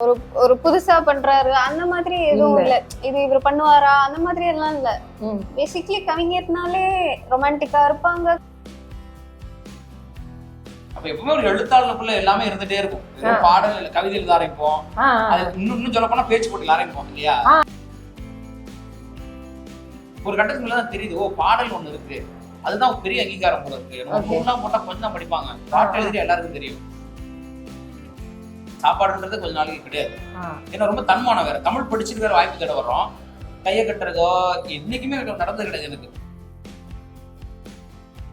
ஒரு ஒரு புதுசா பண்றாரு. அந்த மாதிரி எதுவும் இல்ல. இது இவர் பண்ணுவாரா? அந்த மாதிரி எல்லாம் இல்ல. ம். பேசிக்கலி கவிஞர்னாலே ரொமான்டிக்கா இருப்பாங்க. அப்ப எப்பவுமே ஒரு எழுத்தாளனுக்குள்ள எல்லாமே இருந்துட்டே இருக்கும். பாடல் இல்ல கவிதை எழுத ஆரம்பிப்போம். இன்னும் இன்னும் சொல்ல போனா பேச்சு போட்டியில் ஆரம்பிப்போம் இல்லையா. ஒரு கட்டத்துக்கு மேல தான் தெரியுது. ஓ பாடல் ஒண்ணு இருக்கு. அதுதான் பெரிய அங்கீகாரம் போல இருக்கு. நம்ம போட்டா கொஞ்சம் தான் படிப்பாங்க. பாட்டு எழுதி எல்லாருக்கும் தெரியும். சாப்பாடுன்றது கொஞ்ச நாளைக்கு கிடையாது. ஏன்னா ரொம்ப தன்மானம் வேற. தமிழ் படிச்சுட்டு வேற வாய்ப்பு தேட வர்றோம். கையை கட்டுறதோ என்னைக்குமே நடந்தது கிடையாது எனக்கு.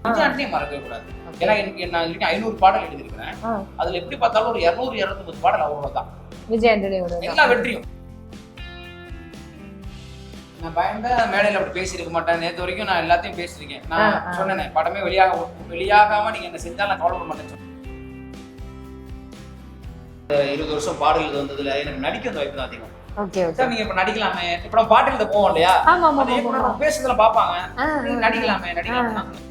விஜயாண்டியும் மறக்கவே கூடாது. ஏன்னா எனக்கு நான் ஐநூறு பாடல் எழுதியிருக்கிறேன். அதுல எப்படி பார்த்தாலும் ஒரு இருநூறு இருநூத்தி பாடல் அவ்வளவுதான். விஜய் எல்லா வெற்றியும். நான் பயந்த மேடையில அப்படி பேசியிருக்க மாட்டேன். நேத்து வரைக்கும் நான் எல்லாத்தையும் பேசியிருக்கேன். நான். சொன்னேனே படமே வெளியாக வெளியாகாம நீங்க என்ன செஞ்சா நான் கவலைப்பட மாட்டேன்னு. இந்த இருபது வருஷம் பாடல் இது வந்ததுல எனக்கு நடிக்க அந்த வாய்ப்பு தான் அதிகம். Okay okay. சார் நீங்க இப்ப நடிக்கலாமே. இப்ப நம்ம பாட்டு எழுத போவோம் இல்லையா? ஆமா ஆமா அந்த ஆமா இயக்குனர் நம்ம பேசுறதுல பாப்பாங்க ஆ, நீங்க நடிக்கலாமே நடிக்கலாமே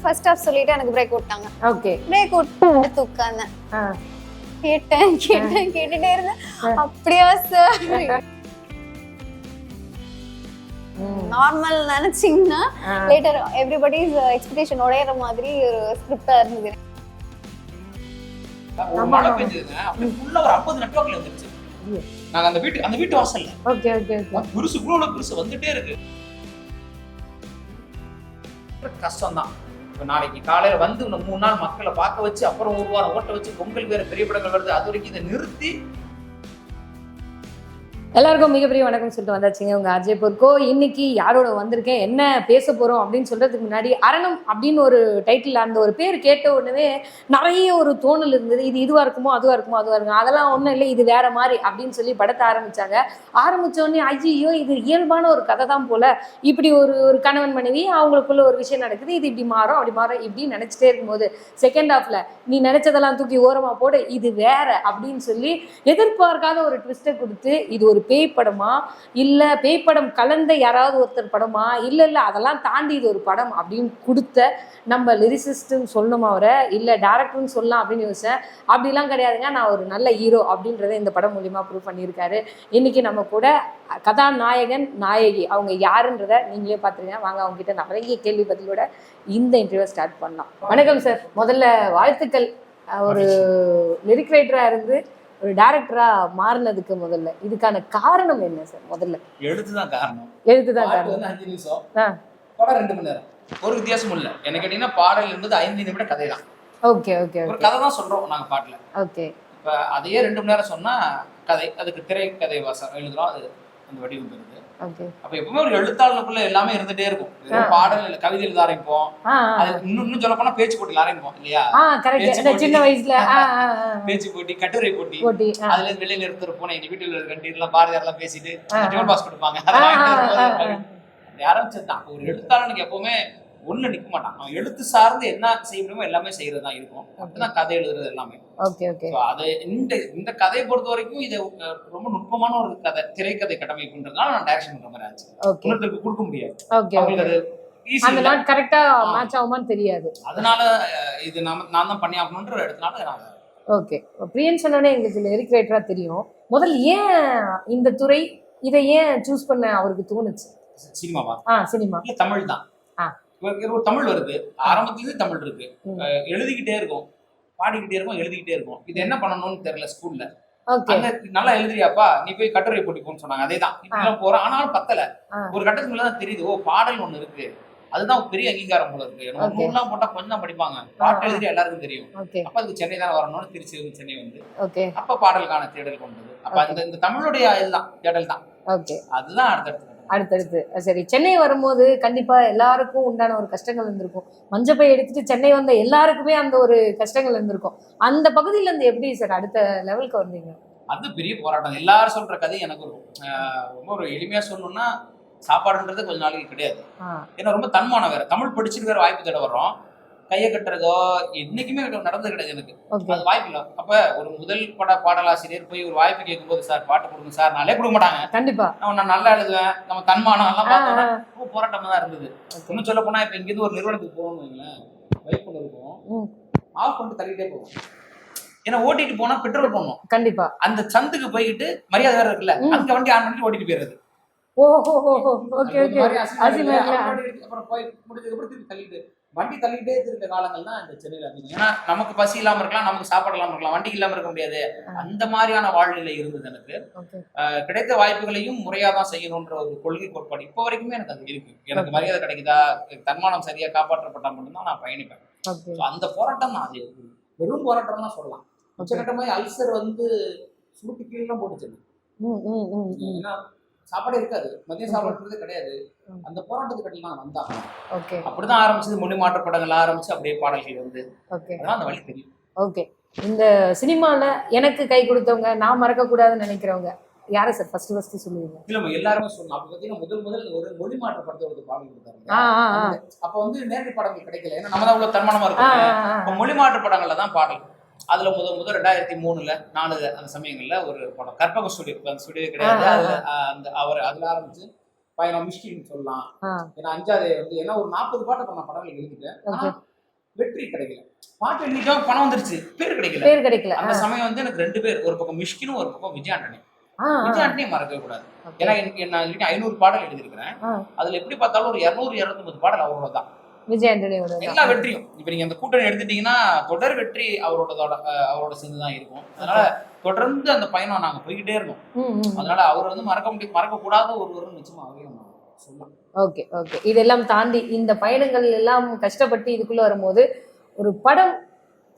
ஃபர்ஸ்ட் ஹாஃப் சொல்லிட்டு எனக்கு பிரேக் விட்டாங்க. ஓகே. பிரேக் விட்டு உட்கார்ந்தேன். கேட்டேன் கேட்டேன் கேட்டுட்டே இருந்தேன். அப்படியா சார். நார்மல் நினைச்சீங்கன்னா. லேட்டர் எவ்ரிபடிஸ் எக்ஸ்பெக்டேஷன் உடையிற மாதிரி ஒரு ஸ்கிரிப்டா இருந்தது. ஒரு மழை பெஞ்சதுங்க அப்படி ஃபுல்லா ஒரு ஐம்பது நெட்வொர்க்ல வந்துருச்சு. நாங்க அந்த வீட்டு அந்த வீட்டு வாசல்ல. ஓகே ஓகே பெருசு வந்துட்டே இருக்கு. கஷ்டம் தான் இப்போ நாளைக்கு காலையில வந்து இன்னும் மூணு நாள் மக்களை பார்க்க வச்சு அப்புறம் ஒரு வாரம் ஓட்ட வச்சு பொங்கல் வேற பெரிய படங்கள் வருது அது வரைக்கும் இதை நிறுத்தி எல்லாருக்கும் மிகப்பெரிய வணக்கம் சொல்லிட்டு வந்தாச்சுங்க. உங்க அஜய் பொற்கோ. இன்னைக்கு யாரோட வந்திருக்கேன்? என்ன பேச போறோம் அப்படின்னு சொல்றதுக்கு முன்னாடி அரணம் அப்படின்னு ஒரு டைட்டில் அந்த ஒரு பேர் கேட்ட உடனே நிறைய ஒரு தோணல் இருந்தது. இது இதுவா இருக்குமோ அதுவா இருக்குமோ அதுவா இருக்கும் அதெல்லாம் ஒன்றும் இல்லை. இது வேற மாதிரி அப்படின்னு சொல்லி படத்தை ஆரம்பிச்சாங்க. ஆரம்பிச்ச ஐயோ இது இயல்பான ஒரு கதை தான் போல. இப்படி ஒரு ஒரு கணவன் மனைவி அவங்களுக்குள்ள ஒரு விஷயம் நடக்குது. இது இப்படி மாறும் அப்படி மாறும் இப்படி நினைச்சிட்டே இருக்கும்போது செகண்ட் ஹாஃப்ல நீ நினைச்சதெல்லாம் தூக்கி ஓரமா போடு இது வேற அப்படின்னு சொல்லி எதிர்பார்க்காத ஒரு ட்விஸ்ட்டை கொடுத்து இது ஒரு பேய் படமா இல்ல பேய் படம் கலந்த யாராவது ஒருத்தர் படமா? இல்ல இல்ல அதெல்லாம் தாண்டி இது ஒரு படம் அப்படின்னு கொடுத்த நம்ம லிரிசிஸ்ட்னு சொல்லணுமா அவரை? இல்ல டேரக்டர்னு சொல்லலாம் அப்படின்னு யோசிச்சேன். அப்படிலாம் கிடையாதுங்க. நான் ஒரு நல்ல ஹீரோ அப்படின்றத இந்த படம் மூலியமா ப்ரூவ் பண்ணியிருக்காரு. இன்னைக்கு நம்ம கூட கதாநாயகன் நாயகி அவங்க யாருன்றத நீங்களே பார்த்துருங்க. வாங்க அவங்க கிட்ட நிறைய கேள்வி பதிலோட இந்த இன்டர்வியூ ஸ்டார்ட் பண்ணலாம். வணக்கம் சார் முதல்ல வாழ்த்துக்கள். ஒரு லிரிக் ரைட்டரா இருந்து ஒரு டேரக்டரா மாறினதுக்கு முதல்ல. இதுக்கான காரணம் என்ன சார் முதல்ல? எழுத்துதான் காரணம். பாட்டு காரணம். அஞ்சு நிமிஷம். படம் ரெண்டு மணி நேரம். ஒரு வித்தியாசமும் இல்ல. என்ன கேட்டீங்கன்னா பாடல் என்பது ஐந்து நிமிட கதை தான் ஓகே ஓகே ஒரு கதை தான் சொல்றோம் நாங்க பாட்டுல. ஓகே. இப்ப அதையே ரெண்டு மணி நேரம் சொன்னா கதை அதுக்கு திரைக்கதை வாசம் எழுதுறோம் அது அந்த வடிவம் பெறுது. அப்ப எப்பவுமே ஒரு எழுத்தாளனுக்குள்ள எல்லாமே இருந்துட்டே இருக்கும். பாடல் இல்ல கவிதை எழுத ஆரம்பிப்போம். இன்னும் இன்னும் சொல்ல போனா பேச்சு போட்டியில் ஆரம்பிப்போம் இல்லையா? போட்டி. சின்ன வயசுல. பேச்சு போட்டி கட்டுரை போட்டி. போட்டி அதுல இருந்து வெளியில எடுத்துட்டு போனேன். எங்க வீட்டுல இருக்க கண்டீர்லாம் பாரதியார் எல்லாம் பேசிட்டு டியூன் பாஸ் கொடுப்பாங்க. ஆரம்பிச்சதுதான். ஒரு எழுத்தாளனுக்கு எப்பவுமே ஒண்ணு நிக்க மாட்டான். அவன் எழுத்து சார்ந்து என்ன செய்ய முடியுமோ எல்லாமே செய்யறதுதான் இருக்கும். அப்படிதான் கதை எழுதுறது எல்லாமே. ஓகே ஓகே So அது இந்த இந்த கதையை பொறுத்த வரைக்கும் இது ரொம்ப நுட்பமான ஒரு கதை திரைக்கதை கட்டமைப்புன்றதுனால நான் டைரக்ஷன் பண்ற மாதிரி ஆச்சு. இன்னொருத்தருக்கு கொடுக்க முடியாது. அவங்களுக்கு அது ஈஸி அந்த நாட் கரெக்டா மேட்ச் ஆகுமான்னு தெரியாது. அதனால இது நாம நான் தான் பண்ணி ஆகணுன்ற இடத்துனால நான் ஓகே பிரியன் சொன்னோடனே எங்களுக்கு லிரிக் ரைட்டரா தெரியும். முதல்ல ஏன் இந்த துறை இதை ஏன் சூஸ் பண்ண அவருக்கு தோணுச்சு? சினிமா பார்த்து ஆ சினிமா. தமிழ் தான். ஒரு தமிழ் வருது. ஆரம்பத்துலேருந்து தமிழ் இருக்கு. எழுதிக்கிட்டே இருக்கும். பாடிக்கிட்டே இருக்கும் எழுதிக்கிட்டே இருக்கும். இது என்ன பண்ணணும்னு தெரியல ஸ்கூல்ல நல்லா எழுதுறியாப்பா? நீ போய் கட்டுரை போட்டி போன்னு சொன்னாங்க. அதேதான். இப்படிலாம் போறோம். ஆனாலும் பத்தல. ஒரு கட்டத்துக்கு மேல தான் தெரியுது. ஓ பாடல் ஒண்ணு இருக்கு. அதுதான் பெரிய அங்கீகாரம் போல இருக்கு. நூல்லாம் போட்டா கொஞ்சம் தான் படிப்பாங்க பாட்டு எழுதி எல்லாருக்கும் தெரியும். அப்ப அதுக்கு சென்னை தானே வரணும்னு திருச்சி சென்னை வந்து. அப்ப பாடலுக்கான தேடல் கொண்டது. அப்ப அந்த இந்த தமிழுடைய இதுதான் தேடல் தான் அதுதான் அடுத்தடுத்து அடுத்தடுத்து. சரி சென்னை வரும்போது கண்டிப்பா எல்லாருக்கும் உண்டான ஒரு கஷ்டங்கள் இருந்திருக்கும். மஞ்சப்பை எடுத்துட்டு சென்னை வந்த எல்லாருக்குமே அந்த ஒரு கஷ்டங்கள் இருந்திருக்கும். அந்த பகுதியில இருந்து எப்படி சார் அடுத்த லெவலுக்கு வந்தீங்க? அது பெரிய போராட்டம். எல்லாரும் சொல்ற கதை எனக்கு ரொம்ப ஒரு எளிமையா சொல்லணும்னா சாப்பாடுன்றது கொஞ்ச நாளைக்கு கிடையாது. ஏன்னா ரொம்ப தன்மானம் வேற. தமிழ் படிச்சுட்டு வேற வாய்ப்பு தேட வர்றோம். கையை கட்டுறதோ என்னைக்குமே நடந்தது கிடையாது எனக்கு. அது வாய்ப்பு இல்லை. அப்ப ஒரு முதல் பட பாடலாசிரியர் போய் ஒரு வாய்ப்பு கேட்கும்போது சார் பாட்டு கொடுங்க சார். நாளே கொடுக்க மாட்டாங்க. கண்டிப்பா. நான் நல்லா எழுதுவேன். நம்ம தன்மானம் எல்லாம் பார்த்தோம்னா ரொம்ப போராட்டமா தான் இருந்தது. இன்னும் சொல்ல போனா இப்ப இங்கிருந்து ஒரு நிறுவனத்துக்கு போகணும்னு வைங்களேன். வைப் பண்ண இருக்கும். ஆஃப் பண்ணிட்டு தள்ளிட்டே போகும் ஏன்னா ஓட்டிட்டு போனா பெட்ரோல் போடணும். கண்டிப்பா. அந்த சந்துக்கு போய்கிட்டு மரியாதை வேற இருக்குல்ல. அங்க வண்டி ஆன் பண்ணிட்டு ஓட்டிட்டு போயிடுறது. ஓஹோ ஓகே ஓகே. அப்புறம் போய் முடிஞ்சதுக்கு அப்புறம் திருப்பி தள்ளிட்டு வண்டி தள்ளிட்டே இருக்க காலங்கள் தான் இந்த சென்னையில அதிகம். ஏன்னா நமக்கு பசி இல்லாம இருக்கலாம் நமக்கு சாப்பாடு இல்லாம இருக்கலாம் வண்டி இல்லாம இருக்க முடியாது. அந்த மாதிரியான வாழ்நிலை இருந்தது எனக்கு. கிடைத்த வாய்ப்புகளையும் முறையா தான் செய்யணும்ன்ற ஒரு கொள்கை கோட்பாடு இப்போ வரைக்குமே எனக்கு அது இருக்கு. எனக்கு மரியாதை கிடைக்குதா? தன்மானம் சரியா காப்பாற்றப்பட்டா மட்டும்தான் நான் பயணிப்பேன். அந்த போராட்டம் தான் அது. வெறும் போராட்டம் தான் சொல்லலாம் உச்சகட்டமாக அல்சர் வந்து சுருட்டு கீழே போட்டுச்சு ஏன்னா சாப்பாடே இருக்காது. மதியம் சாப்பாடுறது கிடையாது. அந்த போராட்டத்துக்கு நான் வந்தாங்க ஓகே. அப்படிதான் ஆரம்பிச்சது. மொழி மாற்ற படங்கள் ஆரம்பிச்சு அப்படியே பாடல்கள் வந்து ஓகே. அந்த வழி தெரியும். ஓகே. இந்த சினிமால எனக்கு கை கொடுத்தவங்க நான் மறக்க கூடாதுன்னு நினைக்கிறவங்க யாரை சார்? ஃபர்ஸ்ட் ஃபர்ஸ்ட் சொல்லுவீங்க. இல்ல எல்லாருமே சொல்லலாம் அப்ப பார்த்தீங்கன்னா முதல் முதல் ஒரு மொழி மாற்ற படத்தை ஒரு பாடல் கொடுத்தாங்க அப்ப வந்து நேரடி படங்கள் கிடைக்கல. ஏன்னா நம்ம தான் இவ்வளவு தன்மானமா இருக்கோம். மொழி மாற்று படங்கள்ல தான் பாடல். அதுல முதல் முதல் ரெண்டாயிரத்தி மூணுல நாலுல அந்த சமயங்கள்ல ஒரு படம் கற்பக ஸ்டுடியோ அந்த ஸ்டுடியோ கிடையாது. அந்த அவர் அதுல ஆரம்பிச்சு பயணம் மிஷ்கின்னு சொல்லலாம். ஏன்னா அஞ்சாவது வந்து ஏன்னா ஒரு நாற்பது பாட்டு நான் படங்கள் எழுதிட்டேன். வெற்றி கிடைக்கல. பாட்டு எழுதிட்டோம் பணம் வந்துருச்சு பேர் கிடைக்கல. பேர் கிடைக்கல. அந்த சமயம் வந்து எனக்கு ரெண்டு பேர் ஒரு பக்கம் மிஷ்கினும் ஒரு பக்கம் விஜய் ஆண்டனி. ஆ ஆ, விஜய் ஆண்டனியும் மறக்கவே கூடாது. ஏன்னா நான் ஐநூறு பாடல் எழுதியிருக்கிறேன். அதுல எப்படி பார்த்தாலும் ஒரு இருநூறு இருநூத்தொம்பது பாடல் அவரோட தான் விஜய் ஆண்டனியோட எல்லா வெற்றியும். இப்ப நீங்க அந்த கூட்டணி எடுத்துட்டீங்கன்னா தொடர் வெற்றி அவரோடதோட அஹ், அவரோட சேர்ந்து தான் இருக்கும். அதனால தொடர்ந்து அந்த பயணம் நாங்க போய்கிட்டே இருந்தோம் ம் ம் அதனால அவர் வந்து மறக்க முடியும் மறக்க கூடாத ஒருவர் நிச்சயமா அவரையும் நான் சொல்லலாம். Okay okay. இதெல்லாம் தாண்டி இந்த பயணங்கள் எல்லாம் கஷ்டப்பட்டு இதுக்குள்ள வரும்போது ஒரு படம்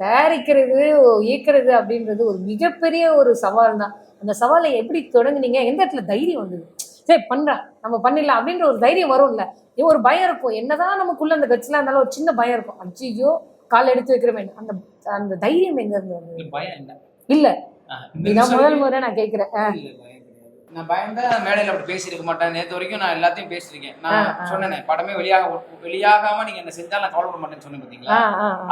தயாரிக்கிறது இயக்கிறது அப்படின்றது ஒரு மிகப்பெரிய ஒரு சவால் தான் அந்த சவாலை எப்படி தொடங்குனீங்க? எந்த இடத்துல தைரியம் வந்தது? சரி பண்றா. நம்ம பண்ணிடலாம் அப்படின்ற ஒரு தைரியம் வரும்ல. இது ஒரு பயம் இருக்கும். என்னதான் நமக்குள்ள அந்த கட்சிலாம் இருந்தாலும் ஒரு சின்ன பயம் இருக்கும். அச்சியோ கால் எடுத்து வைக்கிறமே அந்த அந்த தைரியம் எங்க இருந்து வந்தது? இல்ல, பயம் இல்லை. இல்ல. அஹ், இந்த இதான் முதல் முறை நான் கேட்கிறேன். நான் பயந்த மேடையில அப்படி பேசியிருக்க மாட்டேன். நேத்து வரைக்கும் நான் எல்லாத்தையும் பேசியிருக்கேன். நான். சொன்னேனே படமே வெளியாக வெளியாகாம நீங்க என்ன செஞ்சா நான் கவலைப்பட மாட்டேன்னு சொன்னேன் பாத்தீங்களா.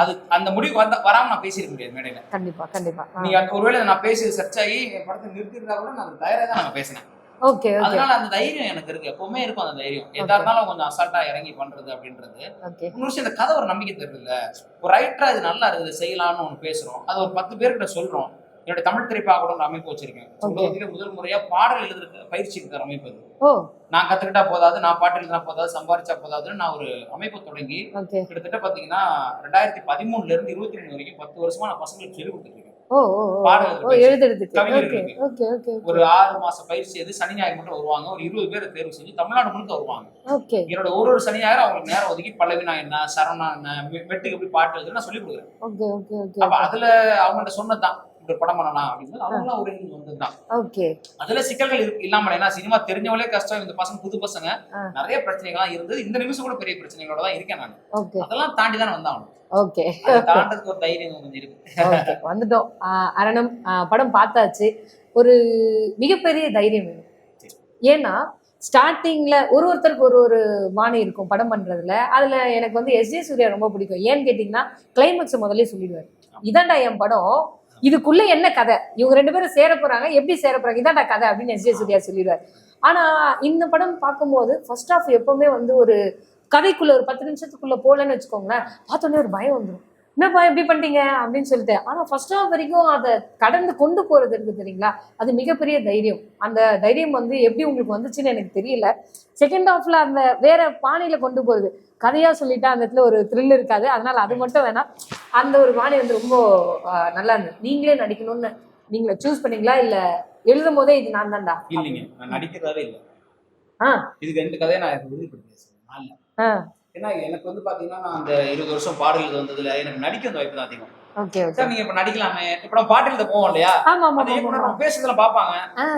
அது அந்த முடிவு வந்த வராம நான் பேசியிருக்க முடியாது மேடையில. கண்டிப்பா கண்டிப்பா. நீங்க ஒருவேளை நான் பேசி சர்ச் ஆகி என் படத்தை நிறுத்திருந்தா கூட நான் தயாராக தான் நான் பேசினேன். ஓகே அதனால அந்த தைரியம் எனக்கு இருக்கு. எப்பவுமே இருக்கும் அந்த தைரியம். எதா இருந்தாலும் கொஞ்சம் அசால்ட்டா இறங்கி பண்றது அப்படின்றது. இன்னொரு விஷயம் இந்த கதை ஒரு நம்பிக்கை தருது இல்ல ஒரு ரைட்டரா இது நல்லா இருக்குது செய்யலாம்னு ஒண்ணு பேசுறோம். அது ஒரு பத்து பேர்கிட்ட சொல்றோம். என்னோட தமிழ் திரைப்பாக அமைப்பு வச்சிருக்கேன். உலகத்திலே முதல் முறையா பாடல் எழுதுறதுக்கு பயிற்சி இருக்கிற அமைப்பு அது. நான் கத்துக்கிட்டா போதாது நான் பாட்டு எழுதினா போதாது சம்பாரிச்சா போதாதுன்னு நான் ஒரு அமைப்பு தொடங்கி கிட்டத்தட்ட பாத்தீங்கன்னா ரெண்டாயிரத்தி பதிமூணுல இருந்து இருபத்தி மூணு வரைக்கும் பத்து வருஷமா நான் பசங்களுக்கு சொல்லி கொடுத்துட்டு ஒரு ஆறு மாச பயிற்சி எது? சனி ஞாயிறு மட்டும் வருவாங்க. ஒரு இருபது பேரை தேர்வு செஞ்சு தமிழ்நாடு முழுக்க வருவாங்க. என்னோட ஒரு ஒரு சனி ஞாயிறு அவங்களுக்கு நேரம் ஒதுக்கி பல்லவினா என்ன சரணா என்ன வெட்டுக்கு எப்படி பாட்டு எழுதுன்னு நான் சொல்லி கொடுக்குறேன் அப்ப அதுல அவங்கள்ட்ட சொன்னதுதான். இப்படி ஒரு படம் பண்ணலாம் அப்படின்னு அவங்களாம் ஒரு வந்ததுதான். ஓகே அதுல சிக்கல்கள் இல்லாம ஏன்னா சினிமா தெரிஞ்சவங்களே கஷ்டம். இந்த பசங்க புது பசங்க. நிறைய பிரச்சனைகள்லாம் இருந்தது. இந்த நிமிஷம் கூட பெரிய பிரச்சனைகளோட தான் இருக்கேன் நான். அதெல்லாம் தாண்டி தான் வந்தாகணும் ஓகே. வந்துட்டோம். அரணம் படம் பார்த்தாச்சு. ஒரு மிகப்பெரிய தைரியம் வேணும். ஏன்னா ஸ்டார்டிங்ல ஒரு ஒருத்தருக்கு ஒரு ஒரு மானி இருக்கும் படம் பண்றதுல. அதுல எனக்கு வந்து எஸ் ஜே சூர்யா ரொம்ப பிடிக்கும். ஏன்னு கேட்டிங்கன்னா கிளைமேக்ஸ் முதல்ல சொல்லிடுவாரு. இதான்டா என் படம். இதுக்குள்ள என்ன கதை? இவங்க ரெண்டு பேரும் சேர போறாங்க. எப்படி சேர போறாங்க? இதான்டா கதை அப்படின்னு எஸ் ஜே சூர்யா சொல்லிடுவார். ஆனா இந்த படம் பார்க்கும்போது ஃபர்ஸ்ட் ஆஃப் எப்பவுமே வந்து ஒரு கதைக்குள்ள ஒரு பத்து நிமிஷத்துக்குள்ள போகலன்னு வச்சுக்கோங்களேன் பார்த்தோன்னே ஒரு பயம் வந்துடும் என்னப்பா எப்படி பண்ணிட்டீங்க? அப்படின்னு சொல்லிட்டு. ஆனா ஃபர்ஸ்ட் ஆஃப் வரைக்கும் அதை கடந்து கொண்டு போறது இருக்கு தெரியுங்களா? அது மிகப்பெரிய தைரியம். அந்த தைரியம் வந்து எப்படி உங்களுக்கு வந்துச்சுன்னு எனக்கு தெரியல. செகண்ட் ஹாஃப்ல அந்த வேற பாணியில கொண்டு போகுது கதையா சொல்லிட்டா அந்த இடத்துல ஒரு த்ரில் இருக்காது. அதனால அது மட்டும் வேணாம் அந்த ஒரு பாணி வந்து ரொம்ப நல்லா இருந்தது. நீங்களே நடிக்கணும்னு நீங்களே சூஸ் பண்ணீங்களா? இல்ல எழுதும் போதே இது நான் தான்டா? இல்லைங்க. நான் நடிக்கிறதாவே இல்லை. ஆ. இதுக்கு ரெண்டு கதையை நான் உறுதிப்படுத்தி. ஏன்னா எனக்கு வந்து பாத்தீங்கன்னா நான் அந்த இருபது வருஷம் பாடல் வந்ததுல எனக்கு நடிக்க அந்த வாய்ப்பு தான் அதிகம். Okay okay. சார் நீங்க இப்ப நடிக்கலாமே? இப்ப நம்ம போவோம் இல்லையா? நம்ம பேசுறதுல பாப்பாங்க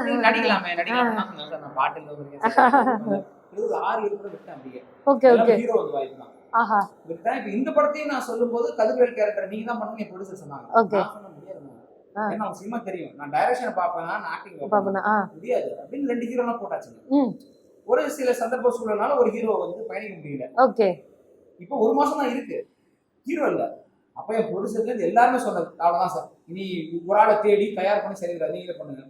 நீங்க நடிக்கலாமே? நடிக்கலாமே. நான் சொன்னேன், சார், நான் பாட்டு எழுத வரீங்க இருபது ஆறு எழுபது விட்டேன் அப்படியே. Okay okay. ஹீரோ வந்து வாய்ப்பு தான். ஆஹா. விட்டேன். இப்ப இந்த படத்தையும் நான் சொல்லும்போது கதிர்வேல் கேரக்டர் நீங்க தான் பண்ணணும் என் ப்ரொடியூசர் சொன்னாங்க. ஏன்னா அவங்க சினிமா தெரியும். நான் டைரக்ஷன் பார்ப்பேன்? நான் ஆக்டிங் பாப்பனா முடியாது அப்படின்னு ரெண்டு ஹீரோலாம் போட்டாச்சுங்க. ம். ஒரு சில சந்தர்ப்ப சூழல்னால ஒரு ஹீரோ வந்து பயணிக்க முடியல. ஓகே. இப்போ ஒரு மாசம் தான் இருக்கு. ஹீரோ இல்ல. அப்ப என் ப்ரொடியூசர்ல இருந்து எல்லாருமே சொன்னது அவ்வளவுதான் சார் இனி ஒரு ஆளை தேடி தயார் பண்ணி சரிங்களா நீங்களே பண்ணுங்க.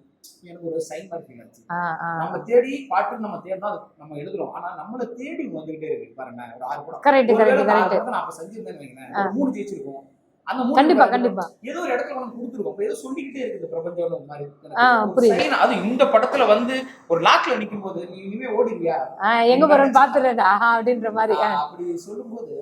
எனக்கு ஒரு சைன் ஃபீல் ஆச்சு நம்ம தேடி பாட்டு நம்ம தேடினா நம்ம எழுதுறோம். ஆனா நம்மள தேடி வந்துகிட்டே இருக்கு பாருங்க. ஒரு ஆறு கரெக்ட் நான் அப்ப செஞ்சிருந்தேன்னு வைங்களேன். மூணு ஜெயிச்சிருக்கோம். கண்டிப்பா. கண்டிப்பா. ஏதோ ஒரு இடத்துல உனக்கு கொடுத்துருக்கோம் அப்ப ஏதோ சொல்லிக்கிட்டே இருக்குது பிரபஞ்சம் மாதிரி. புரியுது. அது இந்த படத்துல வந்து ஒரு லாக்ல நிக்கும் போது நீ இனிமே ஓடிடுவியா? ஆஹ் எங்க போறோம்னு பாத்துறேன். ஆஹா அப்படின்ற மாதிரி. அப்படி சொல்லும்போது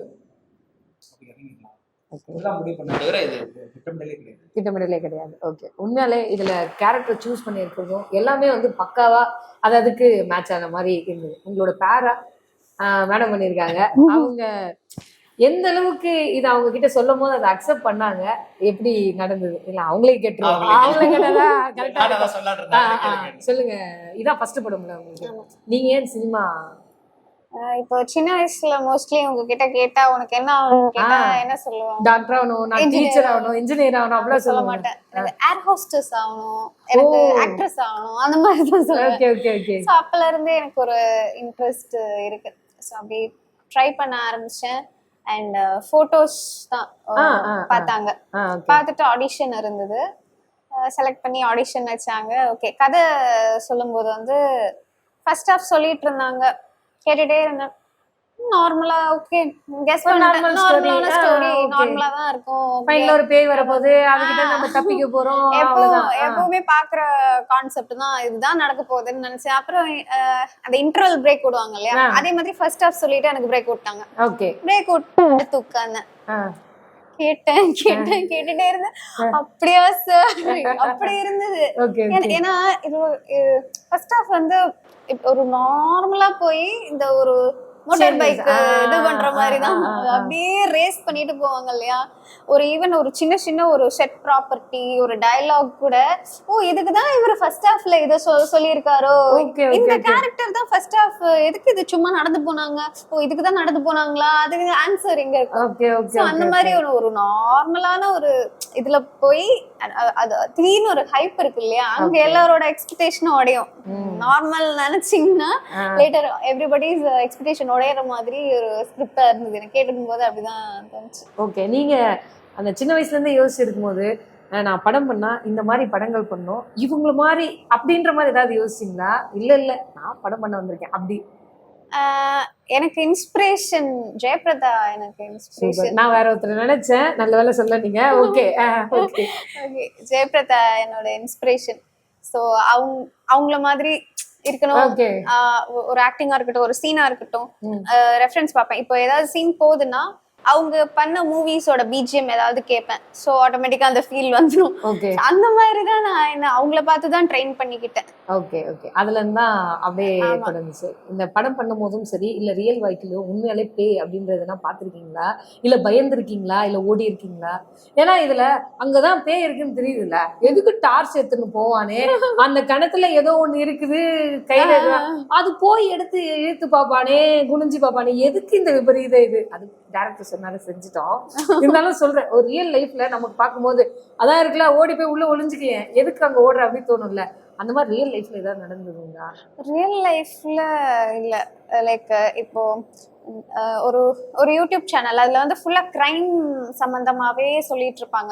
திட்டமிடலே கிடையாது. திட்டமிடலே கிடையாது. ஓகே. உண்மையாலே இதுல கேரக்டர் சூஸ் பண்ணியிருக்கிறதும் எல்லாமே வந்து பக்காவா அது அதுக்கு மேட்ச் ஆன மாதிரி இருந்தது. உங்களோட பேரா மேடம் பண்ணியிருக்காங்க. அவங்க எந்த அளவுக்கு இது அவங்க கிட்ட சொல்லும் போது அதை அக்செப்ட் பண்ணாங்க? எப்படி நடந்தது? இல்ல அவங்களே கேட்டுருவாங்க. அவங்களே கேட்டதா. சொல்லுங்க. இதான் ஃபர்ஸ்ட் படம்ல உங்களுக்கு. நீங்க ஏன் சினிமா? இப்போ சின்ன வயசுல மோஸ்ட்லி உங்ககிட்ட கேட்டா உனக்கு என்ன ஆகணும்னு கேட்டா. என்ன சொல்லுவாங்க? டாக்டர் ஆகணும் நான் டீச்சர் ஆகணும். இன்ஜினியர் ஆகணும் அப்படிலாம் சொல்ல மாட்டேன். ஏர் ஹோஸ்டஸ் ஆகணும் எனக்கு. ஆக்ட்ரஸ் ஆகணும் அந்த மாதிரி தான் சொல்லுவேன். ஓகே ஓகே ஓகே ஸோ அப்பல இருந்தே எனக்கு ஒரு இன்ட்ரெஸ்ட் இருக்கு. ஸோ அப்படி ட்ரை பண்ண ஆரம்பிச்சேன். அண்ட் ஃபோட்டோஸ் தான் அஹ், ஆ, ஆ. பார்த்தாங்க. பார்த்துட்டு ஆடிஷன் இருந்தது. செலக்ட் பண்ணி ஆடிஷன் வச்சாங்க. ஓகே கதை சொல்லும்போது வந்து ஃபர்ஸ்ட் ஹாஃப் சொல்லிட்டு இருந்தாங்க. கேட்டுட்டே இருந்தேன். நார்மலா ஓகே கெஸ் story. நார்மலான ஸ்டோரி. நார்மலா தான் இருக்கும். Okay. ஃபைனல் ஒரு பேய் வரப்போகுது. அதுகிட்ட ஆ. நம்ம தப்பிக்க போறோம். அவ்வளவுதான். எப்பவுமே பாக்குற கான்செப்ட் தான் இதுதான் நடக்க போகுதுன்னு நினைச்சேன். அப்புறம் அந்த இன்டர்வல் பிரேக் விடுவாங்க இல்லையா. அதே மாதிரி ஃபர்ஸ்ட் ஹாஃப் சொல்லிட்டு எனக்கு பிரேக் விட்டாங்க. ஓகே பிரேக் விட்டு உட்கார்ந்தேன். கேட்டேன் கேட்டேன் கேட்டுட்டே இருந்தேன். அப்படியா சார் அப்படி இருந்தது. ஏன்னா- இது ஃபர்ஸ்ட் ஹாஃப் வந்து ஒரு நார்மலா போய் இந்த ஒரு மோட்டார் பைக் இது பண்ற மாதிரி தான். அப்படியே ரேஸ் பண்ணிட்டு போவாங்க இல்லையா? ஒரு ஈவன் ஒரு சின்ன சின்ன ஒரு செட் ப்ராப்பர்ட்டி ஒரு டயலாக் கூட ஓ இதுக்கு தான் இவர் ஃபர்ஸ்ட் ஹாஃப்ல இத சொல்லியிருக்காரோ? இந்த கேரக்டர் தான் ஃபர்ஸ்ட் ஹாஃப் எதுக்கு இது சும்மா நடந்து போனாங்க? ஓ இதுக்கு தான் நடந்து போனாங்களா? அதுக்கு ஆன்சர் இங்க இருக்கு. ஓகே So, ஓகே அந்த மாதிரி ஒரு ஒரு நார்மலான ஒரு இதுல போய் அது திடீர்னு ஒரு ஹைப் இருக்கு இல்லையா? அங்க. எல்லாரோட எக்ஸ்பெக்டேஷனும் உடையும் நார்மல் நினைச்சீங்கன்னா லேட்டர் எவ்ரிபடிஸ் எக்ஸ்பெக்டேஷன் உடையிற மாதிரி ஒரு ஸ்கிரிப்டா இருந்தது. எனக்கு கேட்டுக்கும் போது அப்படிதான் தோணுச்சு. ஓகே நீங்க அந்த சின்ன வயசுல இருந்தே யோசிச்சிருக்கும் போது நான் படம் பண்ணா இந்த மாதிரி படங்கள் பண்ணோம் இவங்கள மாதிரி அப்படின்ற மாதிரி ஏதாவது யோசிச்சிங்களா? இல்ல இல்ல நான் படம் பண்ண வந்திருக்கேன். அப்படி. எனக்கு இன்ஸ்பிரேஷன் ஜெயபிரதா எனக்கு இன்ஸ்பிரேஷன் நான் வேற ஒருத்தர் நினைச்சேன். நல்ல வேலை சொல்ல நீங்க. ஓகே ஓகே ஓகே ஜெயபிரதா என்னோட இன்ஸ்பிரேஷன் ஸோ அவங்க அவங்கள மாதிரி இருக்கணும். ஒரு ஆக்டிங்கா இருக்கட்டும் ஒரு சீனா இருக்கட்டும். ரெஃபரன்ஸ் பார்ப்பேன். இப்போ ஏதாவது சீன் போகுதுன்னா அவங்க பண்ண மூவிஸோட பிஜிஎம் ஏதாவது கேட்பேன். ஸோ ஆட்டோமேட்டிக்கா அந்த ஃபீல் வந்துடும் ஓகே அந்த மாதிரி தான் நான் என்ன அவங்கள பார்த்து தான் ட்ரெயின் பண்ணிக்கிட்டேன். ஓகே ஓகே அதுல இருந்து அப்படியே. தொடங்குச்சு. இந்த படம் பண்ணும் போதும் சரி இல்ல ரியல் வாழ்க்கையிலும் உண்மையாலே பேய் அப்படின்றதெல்லாம் பார்த்திருக்கீங்களா? இல்ல பயந்துருக்கீங்களா? இல்ல ஓடி இருக்கீங்களா ஏன்னா இதுல அங்கதான் பேய் இருக்குன்னு தெரியுதுல்ல. எதுக்கு டார்ச் எடுத்துன்னு போவானே? அந்த கணத்துல ஏதோ ஒண்ணு இருக்குது கையில அது போய் எடுத்து இழுத்து பாப்பானே குனிஞ்சு பாப்பானே எதுக்கு இந்த விபரீத இது? அது டேரக்டர் சொன்னாலும் செஞ்சுட்டோம். இருந்தாலும் சொல்றேன் ஒரு ரியல் லைஃப்ல நமக்கு பார்க்கும்போது அதான் இருக்குல்ல ஓடி போய் உள்ள ஒளிஞ்சுக்கேன் எதுக்கு அங்க ஓடுற அப்படின்னு தோணும்ல. அந்த மாதிரி ரியல் லைஃப்ல ஏதாவது நடந்ததுங்களா? ரியல் லைஃப்ல இல்ல. லைக் இப்போ ஒரு ஒரு யூடியூப் சேனல் அதுல வந்து ஃபுல்லா கிரைம் சம்பந்தமாவே சொல்லிட்டு இருப்பாங்க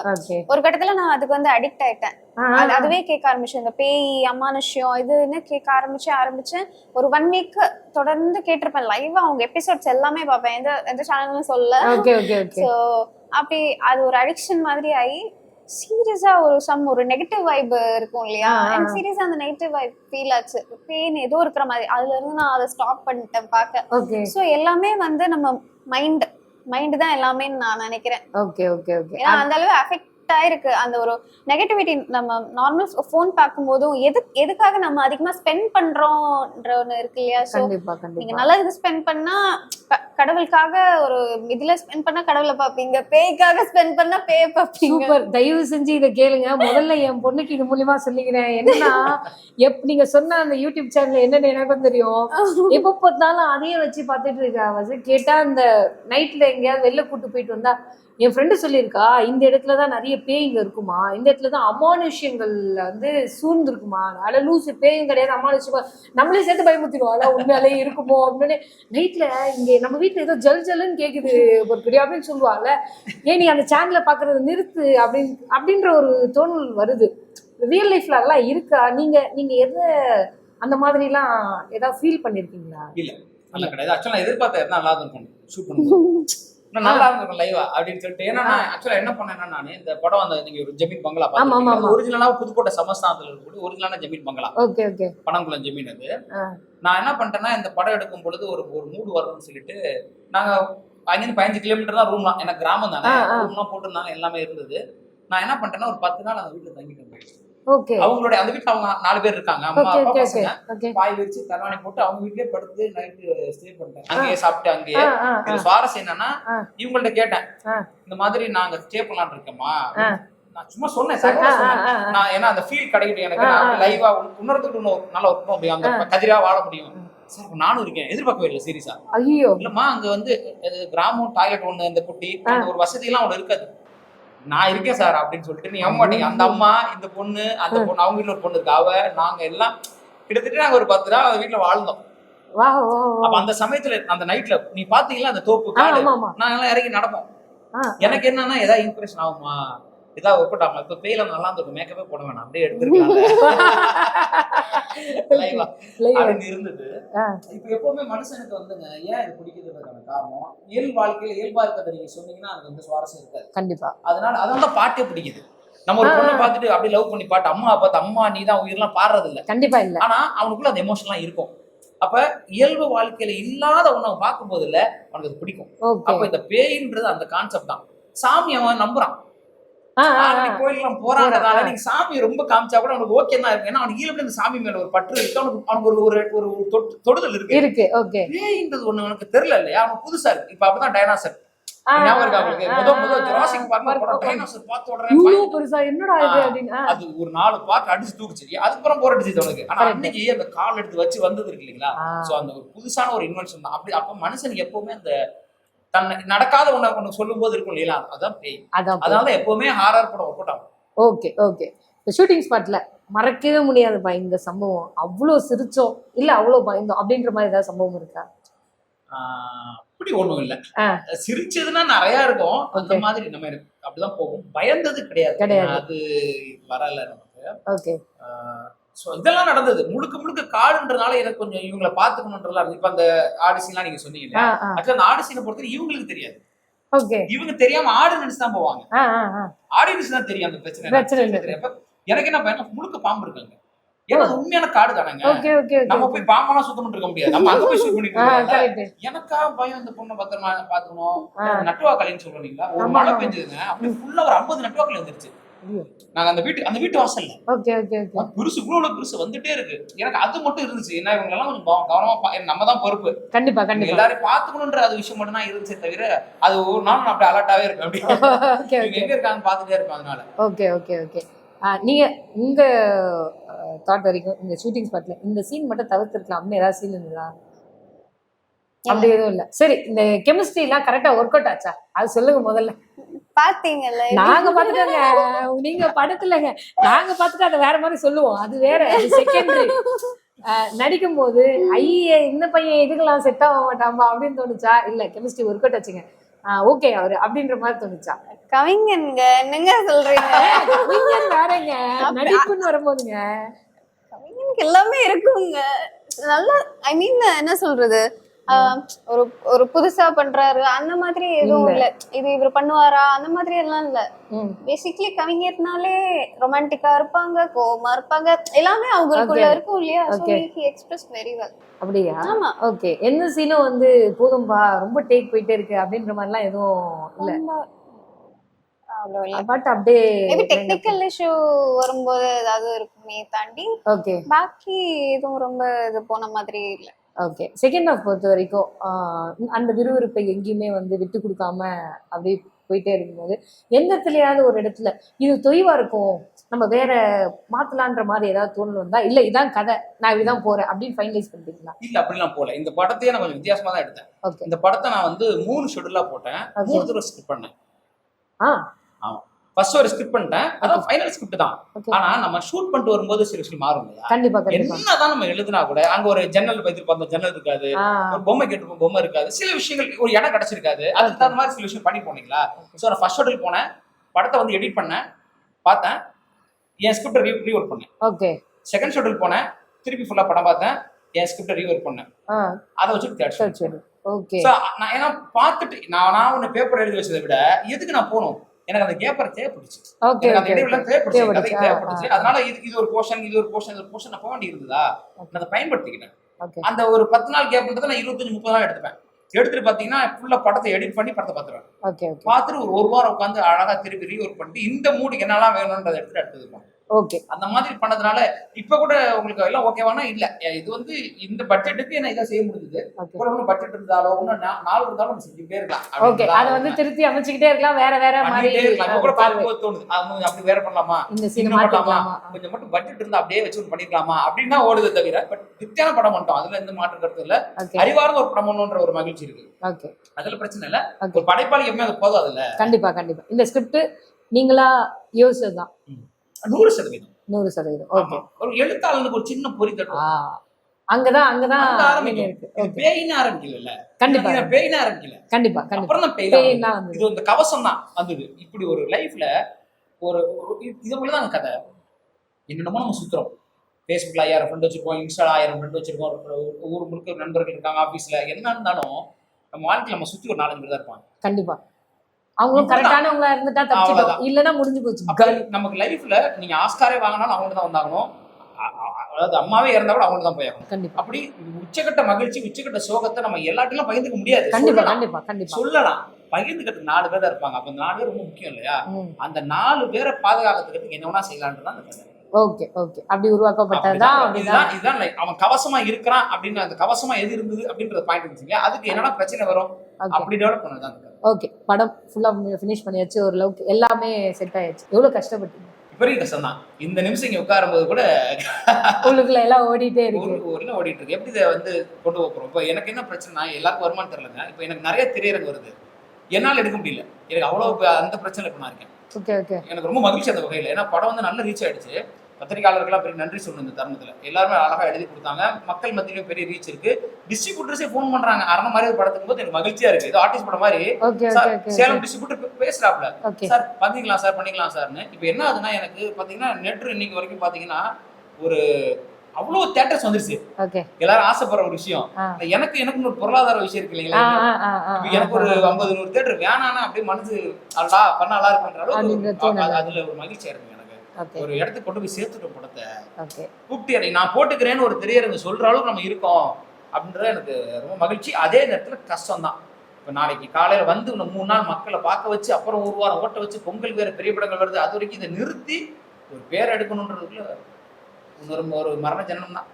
ஒரு கட்டத்துல நான் அதுக்கு வந்து அடிக்ட் ஆயிட்டேன். அது அதுவே கேட்க ஆரம்பிச்சேன் இந்த பேய் அமானுஷ்யம் இதுன்னு கேட்க ஆரம்பிச்சு ஆரம்பிச்சேன் ஒரு ஒன் வீக் தொடர்ந்து கேட்டிருப்பேன். லைவா அவங்க எபிசோட்ஸ் எல்லாமே பார்ப்பேன். எந்த எந்த சேனல்னு சொல்ல. ஸோ அப்படி அது ஒரு அடிக்ஷன் மாதிரி ஆகி சீரியஸா ஒரு சம் ஒரு நெகட்டிவ் வைப் இருக்கும் இல்லையா. எனக்கு சீரியஸா அந்த நெகட்டிவ் வைப் ஃபீல் ஆச்சு. பெயின் ஏதோ இருக்கிற மாதிரி. அதுல இருந்து நான் அதை ஸ்டாப் பண்ணிட்டேன் பார்க்க. ஸோ எல்லாமே வந்து நம்ம மைண்ட் மைண்ட் தான் எல்லாமே நான் நினைக்கிறேன். ஓகே ஓகே ஓகே அந்த அளவு அஃபெக்ட் ஆயிருக்கு அந்த ஒரு நெகட்டிவிட்டி நம்ம நார்மல் ஃபோன் பார்க்கும்போதும் எது எதுக்காக நம்ம அதிகமா ஸ்பெண்ட் பண்றோம்ன்ற ஒண்ணு இருக்கு இல்லையா? ஸோ நீங்க நல்லதுக்கு ஸ்பெண்ட் பண்ணா கடவுளுக்காக ஒரு இதுல ஸ்பெண்ட் பண்ணா கடவுளை பாப்பீங்க பேய்க்காக ஸ்பெண்ட் பண்ணா பேய பாப்பீங்க சூப்பர். தயவு செஞ்சு இதை கேளுங்க. முதல்ல என் பொண்ணுக்கு இது மூலியமா சொல்லிக்கிறேன். என்னன்னா எப் நீங்க சொன்ன அந்த யூடியூப் சேனல் என்னன்னு எனக்கும் தெரியும். எப்ப பார்த்தாலும் அதையே வச்சு பார்த்துட்டு இருக்கா அவ. கேட்டா இந்த நைட்ல எங்கேயாவது வெளில கூட்டு போயிட்டு வந்தா என் ஃப்ரெண்டு சொல்லியிருக்கா இந்த இடத்துல தான் நிறைய பேய்ங்க இருக்குமா? இந்த இடத்துல தான் அமானுஷ்யங்கள் வந்து சூழ்ந்து இருக்குமா அட லூசு பேயும் கிடையாது அமானுஷ்யமா. நம்மளே சேர்த்து பயமுத்திடுவோம் அதான் உண்மையாலே இருக்குமோ அப்படின்னு. நைட்ல இங்க நம்ம வீட்டுல ஏதோ ஜல் ஜல்லுன்னு கேக்குது ஒரு பெரிய அப்படின்னு சொல்லுவாங்கல்ல. ஏன் நீ அந்த சேனலை பாக்குறத நிறுத்து அப்படின்னு அப்படின்ற ஒரு தோணல் வருது. ரியல் லைஃப்ல அதெல்லாம் இருக்கா? நீங்க நீங்க எதை அந்த மாதிரிலாம் ஏதாவது ஃபீல் பண்ணிருக்கீங்களா? நல்ல கிடையாது. ஆக்சுவலா நான் எதிர்பார்த்த நல்லா இருக்கும். ஷூட் நான் நல்லா இருந்திருக்கும் லைவா அப்படின்னு சொல்லிட்டு. ஏன்னா நான் ஆக்சுவலா என்ன பண்ணேன்னா நான் இந்த படம் அந்த நீங்க ஒரு ஜமீன் பங்களா. பாத்துருக்கீங்க ஒரிஜினலா புதுக்கோட்டை சமஸ்தானத்துல இருக்கக்கூடிய ஒரிஜினலான ஜமீன் பங்களா. Okay okay. பனங்குளம் ஜமீன் அது. நான் என்ன பண்ணிட்டேன்னா இந்த படம் எடுக்கும் பொழுது ஒரு ஒரு மூடு வரணும்னு சொல்லிட்டு நாங்க அங்கிருந்து பதினஞ்சு கிலோமீட்டர் தான் ரூம்லாம் எனக்கு கிராமம் தானே. ரூம்லாம் போட்டிருந்தாங்க எல்லாமே இருந்தது. நான் என்ன பண்ணிட்டேன்னா ஒரு பத்து நாள் அந்த வீட்டுல தங்கிட்டேன். அவங்களுடைய அந்த வீட்டுல அவங்க நாலு பேர் இருக்காங்க. அம்மா அப்பா பசங்க. பாய் விரிச்சு தலவாணி போட்டு அவங்க வீட்லயே படுத்து நைட்டு ஸ்டே பண்ணிட்டேன். அங்கேயே சாப்பிட்டு அங்கேயே. இது சுவாரஸ்யம் என்னன்னா. இவங்கள்ட்ட கேட்டேன். இந்த மாதிரி நாங்க ஸ்டே பண்ணலாம்னு இருக்கோமா. நான் சும்மா சொன்னேன். நான் ஏன்னா அந்த ஃபீல் கிடைக்கட்டும் எனக்கு. லைவா உணர்ந்துட்டு நல்லா ஒர்க் முடியும். அந்த கதிரா வாழ முடியும். சார் நானும் இருக்கேன். எதிர்பார்க்கவே இல்லை சீரியஸா ஐயோ இல்லம்மா அங்க வந்து கிராமம் டாய்லெட் ஒண்ணு இந்த குட்டி ஒரு வசதி எல்லாம் ஒண்ணு இருக்காது. நான் இருக்கேன் சார் அப்படின்னு சொல்லிட்டு நீ ஏன் மாட்டீங்க அந்த அம்மா இந்த பொண்ணு அந்த பொண்ணு அவங்க வீட்டுல ஒரு பொண்ணு இருக்கு? அவ நாங்க எல்லாம் கிட்டத்தட்ட நாங்க ஒரு பத்து நாள் வீட்டுல வாழ்ந்தோம். அப்ப அந்த சமயத்துல அந்த நைட்ல நீ பாத்தீங்களா அந்த தோப்பு காடு? நாங்க எல்லாம் இறங்கி நடப்போம். எனக்கு என்னன்னா ஏதாவது இம்ப்ரெஷன் ஆகுமா? ஏதாவது ஒர்க் அவுட் ஆகுமா இப்ப பேயில நல்லா இருந்திருக்கும். மேக்கப்பே போட வேணாம். அப்படியே எடுத்துருக்கலாம். அப்படின்னு இருந்தது. இப்ப எப்பவுமே மனுஷனுக்கு வந்துங்க ஏன் இது பிடிக்கிறதுக்கான காரணம்? இயல்பு வாழ்க்கையில இயல்பா இருக்கிறத நீங்க சொன்னீங்கன்னா அது வந்து சுவாரஸ்யம் இருக்காது. கண்டிப்பா. அதனால அதனால தான் பாட்டே பிடிக்குது. நம்ம ஒரு பொண்ணை. பார்த்துட்டு அப்படியே லவ் பண்ணி பாட்டு அம்மா பார்த்து அம்மா நீ தான் உயிரெல்லாம் பாடுறது இல்ல கண்டிப்பா இல்ல. ஆனா அவனுக்குள்ள அந்த எமோஷன்லாம் இருக்கும். அப்ப இயல்பு வாழ்க்கையில இல்லாத ஒண்ணை பார்க்கும் போது இல்ல அவனுக்கு அது பிடிக்கும். அப்ப இந்த பேயின்றது அந்த கான்செப்ட் தான். சாமி அவன் நம்புறான். போறாங்கனால போறான். நீங்க சாமி ரொம்ப காமிச்சா கூட அவனுக்கு ஓகே தான் இருக்கு ஏன்னா அவனுக்கு ஈழப்படி சாமி மேல ஒரு பற்று இருக்கு. அவனுக்கு அவனுக்கு ஒரு ஒரு தொடுதல் இருக்கு. இருக்கு ஓகே பேயின்றது ஒண்ணு அவனுக்கு தெரியல இல்லையா? அவனுக்கு புதுசா இருக்கு. இப்ப அப்படிதான் டைனாசர் அது ஒரு நாலு பார்ட் அடிச்சு தூக்குச்சு. அதுக்கப்புறம் போர் அடிச்சு அவனுக்கு. ஆனா Correct. அன்னைக்கு அந்த கால் எடுத்து வச்சு வந்தது இருக்கு இல்லைங்களா. சோ அந்த ஒரு புதுசான ஒரு இன்வென்ஷன் தான். அப்படி அப்ப மனுஷனுக்கு எப்பவுமே அந்த தன்னை நடக்காத ஒண்ணு ஒண்ணு சொல்லும் போது இருக்கும் இல்லையா அதான் பேய் அதான் அதனால எப்பவுமே ஹாரர் படம் ஆகும் ஓகே ஓகே ஷூட்டிங் ஸ்பாட்ல மறக்கவே முடியாதுப்பா இந்த சம்பவம். அவ்வளோ சிரிச்சோம். இல்ல அவ்வளோ பயந்தோம். அப்படின்ற மாதிரி ஏதாவது சம்பவம் இருக்கா? அப்படி ஒண்ணும் இல்ல. சிரிச்சதுன்னா நிறைய இருக்கும். அந்த. மாதிரி நம்ம அப்படிதான் போகும். பயந்தது கிடையாது. கிடையாது. அது வரல நமக்கு. ஓகே ஸோ இதெல்லாம் நடந்தது. முழுக்க முழுக்க காடுன்றதுனால எனக்கு கொஞ்சம் இவங்களை பார்த்துக்கணுன்றதெல்லாம் இருக்கு இப்ப அந்த ஆடிசிலாம் நீங்க சொன்னீங்க ஆக்சுவலி அந்த ஆடிசினை பொறுத்தவரை இவங்களுக்கு தெரியாது. இவங்க தெரியாம ஆடு நினைச்சு தான் போவாங்க. ஆடியன்ஸ் தான் தெரியும் அந்த பிரச்சனை. தெரியும். எனக்கு என்ன பயணம் முழுக்க பாம்பு இருக்காங்க. ஏன்னா உண்மையான காடு தானங்க. நம்ம போய் பாம்பெல்லாம் சுத்தம் பண்ணிட்டு இருக்க முடியாது. நம்ம அங்க போய் ஷூட் பண்ணிட்டு எனக்கா பயம் இந்த பொண்ணை பத்திரமா பாத்துக்கணும் ஆ. நட்டுவா கலைன்னு சொல்றீங்களா? ஒரு மழை. பெஞ்சதுங்க. அப்படி ஃபுல்லா ஒரு ஐம்பது நட்டுவாக்கள் வந்துருச்சு. நாங்க அந்த வீட்டு அந்த வீட்டு வாசல்ல. Okay okay okay. பெருசு இவ்வளவு பெருசு வந்துட்டே இருக்கு. எனக்கு அது மட்டும் இருந்துச்சு. ஏன்னா இவங்க எல்லாம் கொஞ்சம் கவ- கவனமா நம்ம தான் பொறுப்பு. கண்டிப்பா கண்டிப்பா. எல்லாரையும் பாத்துக்கணுன்ற அது விஷயம் மட்டும் தான் இருந்துச்சே தவிர அது ஒரு நாள் நான் அப்படி அலர்ட்டாவே இருப்பேன். அப்படி எங்க இருக்காங்கன்னு பாத்துட்டே இருப்பேன் அதனால. Okay okay okay. நீங்க உங்க தாட் வரைக்கும் இந்த ஷூட்டிங் ஸ்பாட்ல இந்த சீன் மட்டும் தவிர்த்திருக்கலாம். அப்படின்னு ஏதாவது சீன் இருந்ததா? அப்படி எதுவும் இல்ல. சரி இந்த கெமிஸ்ட்ரி எல்லாம் கரெக்டா ஒர்க் அவுட் ஆச்சா? அது சொல்லுங்க முதல்ல. பாத்தீங்கல்ல. நாங்க பாத்துட்டோங்க. நீங்க படத்துலங்க. நாங்க பாத்துட்டு அதை வேற மாதிரி சொல்லுவோம். அது வேற செகண்டரி நடிக்கும் போது ஐயே இந்த பையன் இதுக்கெல்லாம் செட் ஆக மாட்டாம்பா அப்படின்னு தோணுச்சா? இல்ல கெமிஸ்ட்ரி ஒர்க் அவுட் ஆச்சுங்க. ஓகே அவரு அப்படின்ற மாதிரி தோணுச்சா? கவிஞன்ங்க என்னங்க சொல்றீங்க? கவிஞன் வேறங்க. நடிப்புன்னு வரும்போதுங்க. கவிஞனுக்கு எல்லாமே இருக்குங்க. நல்லா ஐ மீன் என்ன சொல்றது? ஒரு ஒரு புதுசா பண்றாரு. அந்த மாதிரி எதுவும் இல்ல. இது இவர் பண்ணுவாரா? அந்த மாதிரி எல்லாம் இல்ல. ம். பேசிக்கலி கவிஞர்னாலே ரொமான்டிக்கா இருப்பாங்க கோவமா இருப்பாங்க. எல்லாமே அவங்களுக்குள்ள. இருக்கும் இல்லையா? எக்ஸ்பிரஸ் வெரி வெல் அப்படியா? ஆமா. ஓகே எந்த சீனும் வந்து போதும்பா ரொம்ப டேக் போயிட்டே இருக்கு அப்படின்ற மாதிரிலாம் எதுவும் இல்ல. பட் அப்படியே டெக்னிக்கல் இஷ்யூ வரும்போது ஏதாவது இருக்குமே தாண்டி ஓகே பாக்கி எதுவும் ரொம்ப இது போன மாதிரி இல்ல. ஓகே செகண்ட் ஹாஃப் பொறுத்த வரைக்கும் அந்த விறுவிறுப்பை எங்கேயுமே வந்து விட்டு கொடுக்காம அப்படியே போயிட்டே இருக்கும்போது எந்த இடத்துலயாவது ஒரு இடத்துல இது தொய்வா இருக்கும் நம்ம வேற மாத்தலான்ற மாதிரி ஏதாவது தோணல் வந்தா இல்ல இதான் கதை நான் இப்படிதான் போறேன் அப்படின்னு ஃபைனலைஸ் பண்ணிட்டீங்களா? இல்ல அப்படிலாம் போல இந்த படத்தையே நான் கொஞ்சம் வித்தியாசமா தான் எடுத்தேன். இந்த படத்தை நான் வந்து மூணு ஷெடியூலா போட்டேன். மூணு தடவை ஸ்கிரிப்ட் பண்ணேன். ஆ. ஃபர்ஸ்ட் ஒரு ஸ்கிரிப்ட் பண்ணிட்டேன் அதான் ஃபைனல் ஸ்கிரிப்ட் தான். ஆனா நம்ம ஷூட் பண்ணிட்டு வரும்போது சில விஷயம் மாறும் இல்லையா? கண்டிப்பா என்னதான் நம்ம எழுதுனா கூட அங்க ஒரு ஜன்னல் வைத்திருப்போம் அந்த ஜன்னல் இருக்காது. ஒரு பொம்மை கேட்டிருப்போம் பொம்மை இருக்காது. சில விஷயங்கள் ஒரு இடம் கிடைச்சிருக்காது. அதுக்கு தகுந்த மாதிரி சில விஷயம் பண்ணி போனீங்களா? ஸோ நான் ஃபர்ஸ்ட் ஷெடியூல் போனேன். படத்தை வந்து எடிட் பண்ணேன். பார்த்தேன். என் ஸ்கிரிப்டை ரீ ரீஒர்க் பண்ணேன். ஓகே செகண்ட் ஷெடியூல் போனேன். திருப்பி ஃபுல்லா படம் பார்த்தேன். என் ஸ்கிரிப்டை ரீஒர்க் பண்ணேன். அதை வச்சு தேர்ட் சரி சரி. ஓகே நான் ஏன்னா பார்த்துட்டு நான் நான் ஒன்று பேப்பர் எழுதி வச்சதை விட எதுக்கு நான் போகணும்? எனக்கு அந்த பேப்பர் தேவைப்பட்டுச்சு. அந்த இடைவெளி தேவைப்பட்டுச்சு. தேவைப்பட்டுச்சு. அதனால இது இது ஒரு போர்ஷன் இது ஒரு போர்ஷன் இது ஒரு போர்ஷன் போக வேண்டி இருந்ததா நான் அதை பயன்படுத்திக்கிட்டேன். அந்த ஒரு பத்து நாள் கேப்ன்றது நான் இருபத்தஞ்சு முப்பது நாள் எடுத்துப்பேன். எடுத்துட்டு பாத்தீங்கன்னா ஃபுல்லா படத்தை எடிட் பண்ணி படத்தை ஓகே பார்த்துட்டு ஒரு ஒரு வாரம் உட்காந்து அழகா திருப்பி ரீஒர்க் பண்ணிட்டு இந்த மூடுக்கு என்னெல்லாம் வேணும்ன்றதை எடுத்துட்டு எடுத்துருப்போம் ஓகே அந்த மாதிரி பண்ணதுனால இப்ப கூட உங்களுக்கு எல்லாம் ஓகேவானா இல்ல. இது வந்து இந்த பட்ஜெட்டுக்கு என்ன இதை செய்ய முடிஞ்சது. இன்னும் பட்ஜெட் இருந்தாலோ இன்னும் நாள் இருந்தாலும் நம்ம செஞ்சுட்டே இருக்கலாம். ஓகே அதை வந்து திருத்தி அமைச்சுக்கிட்டே இருக்கலாம். வேற வேற மாதிரி கூட. பார்க்கும்போது தோணுது. அப்படி வேற பண்ணலாமா? இந்த சினிமா பண்ணலாமா? கொஞ்சம் மட்டும் பட்ஜெட் இருந்தா அப்படியே வச்சு ஒண்ணு பண்ணிருக்கலாமா அப்படின்னா ஓடுது தவிர பட் திருப்தியான படம் பண்ணிட்டோம் அதுல எந்த மாற்று கருத்து இல்ல. அறிவார்ந்த ஒரு படம் பண்ணணுன்ற ஒரு மகிழ்ச்சி இருக்கு. ஓகே அதுல பிரச்சனை இல்ல. ஒரு படைப்பாளி எப்பவுமே அது போதும் அதுல கண்டிப்பா கண்டிப்பா. இந்த ஸ்கிரிப்ட் நீங்களா யோசிச்சது தான் நூறு சதவீதம். நூறு சதவீதம். ஓகே. ஒரு எழுத்தாளனுக்கு ஒரு சின்ன பொறி தட்டும் அங்கதான் அங்கதான் ஆரம்பிக்கும். பேயின்னு ஆரம்பிக்கல கண்டிப்பா. பேயின்னு ஆரம்பிக்கல. கண்டிப்பா கண்டிப்பா. இது இந்த கவசம் தான் வந்தது. இப்படி ஒரு லைஃப்ல ஒரு இது- போலதான் கதை. என்னென்னமோ நம்ம சுத்துறோம். ஃபேஸ்புக்ல ஆயிரம் ஃப்ரெண்ட் வச்சிருக்கோம் இன்ஸ்டால ஆயிரம் ஃப்ரெண்ட் வச்சிருக்கோம். ஊர் முழுக்க நண்பர்கள் இருக்காங்க ஆபீஸ்ல என்ன இருந்தாலும் நம்ம வாழ்க்கையில நம்ம சுத்தி ஒரு நாலஞ்சு பேர் தான் இருப்பாங்க. கண்டிப்பா. அவங்களும். கரெக்டானவங்களா இருந்துட்டா தப்பிச்சிட்டோம். இல்லைன்னா முடிஞ்சு போச்சு நமக்கு லைஃப்ல நீங்க ஆஸ்காரே வாங்கினாலும் அவங்க தான் வந்தாகணும். அதாவது அம்மாவே இறந்தா கூட அவங்க தான் போயாகணும் கண்டிப்பா. அப்படி உச்சக்கட்ட மகிழ்ச்சி உச்சக்கட்ட சோகத்தை நம்ம எல்லாத்தையும் பகிர்ந்துக்க முடியாது. கண்டிப்பா சொல்லலாம். கண்டிப்பா கண்டிப்பா. சொல்லலாம். பகிர்ந்துக்கிறதுக்கு நாலு பேர் தான் இருப்பாங்க. அப்ப நாலு பேர் ரொம்ப முக்கியம் இல்லையா. அந்த நாலு பேரை பாதுகாக்கிறதுக்கு என்ன வேணா செய்யலான்றது அந்த கதை. Okay okay. அப்படி உருவாக்கப்பட்டதுதான் இதுதான் இதுதான் அவன் கவசமா இருக்கிறான் அப்படின்னு அந்த கவசமா எது இருந்தது அப்படின்ற பாயிண்ட் இருந்துச்சுங்க அதுக்கு என்னடா பிரச்சனை வரும்? அப்படி டெவலப் பண்ணதான். ஓகே படம் ஃபுல்லா ஃபினிஷ் பண்ணியாச்சு ஓரளவுக்கு எல்லாமே செட் ஆயாச்சு. எவ்வளவு கஷ்டப்பட்டீங்க? பெரிய கஷ்டம் தான் இந்த நிமிஷம் இங்க உட்காரும் போது கூட உள்ளுக்குள்ள எல்லாம் ஓடிட்டே இருக்கு. ஒரு ஊர்ல ஓடிட்டு இருக்கு. எப்படி இதை வந்து கொண்டு போறோம்? இப்போ எனக்கு என்ன பிரச்சனை எல்லாருக்கும் வருமானம் தெரியலங்க. இப்போ எனக்கு நிறைய திரையரங்கு வருது. என்னால எடுக்க முடியல. எனக்கு அவ்வளவு ப- அந்த பிரச்சனை இப்போ நான் இருக்கேன். ஓகே ஓகே எனக்கு ரொம்ப மகிழ்ச்சி அந்த வகையில். ஏன்னா படம் வந்து நல்ல ரீச் ஆயிடுச்சு. பத்திரிகையாளர்கள்லாம் பெரிய நன்றி சொல்லணும் இந்த தருணத்துல. எல்லாருமே அழகா எழுதி கொடுத்தாங்க. மக்கள் மத்தியிலும் பெரிய ரீச் இருக்கு. டிஸ்ட்ரிபியூட்டர்ஸே ஃபோன் பண்றாங்க. அரண மாதிரி ஒரு படத்துக்கு போது எனக்கு மகிழ்ச்சியா இருக்கு. ஏதோ ஆர்டிஸ்ட் படம் மாதிரி. சார் சேலம் டிஸ்ட்ரிபியூட்டர் பேசுறாப்ல சார் பண்ணிக்கலாம் சார் பண்ணிக்கலாம் சார்னு இப்போ என்ன ஆகுதுன்னா எனக்கு பாத்தீங்கன்னா நெட்ரு இன்னைக்கு வரைக்கும் பாத்தீங்கன்னா ஒரு அவ்வளவு தேட்டர்ஸ் வந்துருச்சு. எல்லாரும் ஆசைப்படுற ஒரு விஷயம். எனக்கு எனக்கு ஒரு பொருளாதார விஷயம் இருக்கு இல்லைங்களா? எனக்கு ஒரு ஐம்பது நூறு தேட்டர் வேணாம்னா அப்படியே மனசு அல்லா பண்ண நல்லா இருக்குன்ற அளவுக்கு அதுல ஒரு மகிழ்ச்சியா இருக்கு ஒரு இடத்துக்கு கொண்டு போய் சேர்த்துட்டோம் படத்தை கூப்பிட்டு நான் போட்டுக்கிறேன்னு ஒரு திரையரங்கு சொல்ற அளவுக்கு நம்ம இருக்கோம். அப்படின்றது எனக்கு ரொம்ப மகிழ்ச்சி. அதே நேரத்துல கஷ்டம் தான் இப்போ நாளைக்கு காலையில வந்து இன்னும் மூணு நாள் மக்களை பார்க்க வச்சு அப்புறம் ஒரு வாரம் ஓட்ட வச்சு பொங்கல் வேற பெரிய படங்கள் வருது. அது வரைக்கும் இதை நிறுத்தி ஒரு பேர் எடுக்கணுன்றதுக்குள்ள ஒரு மரண ஜனனம் தான்.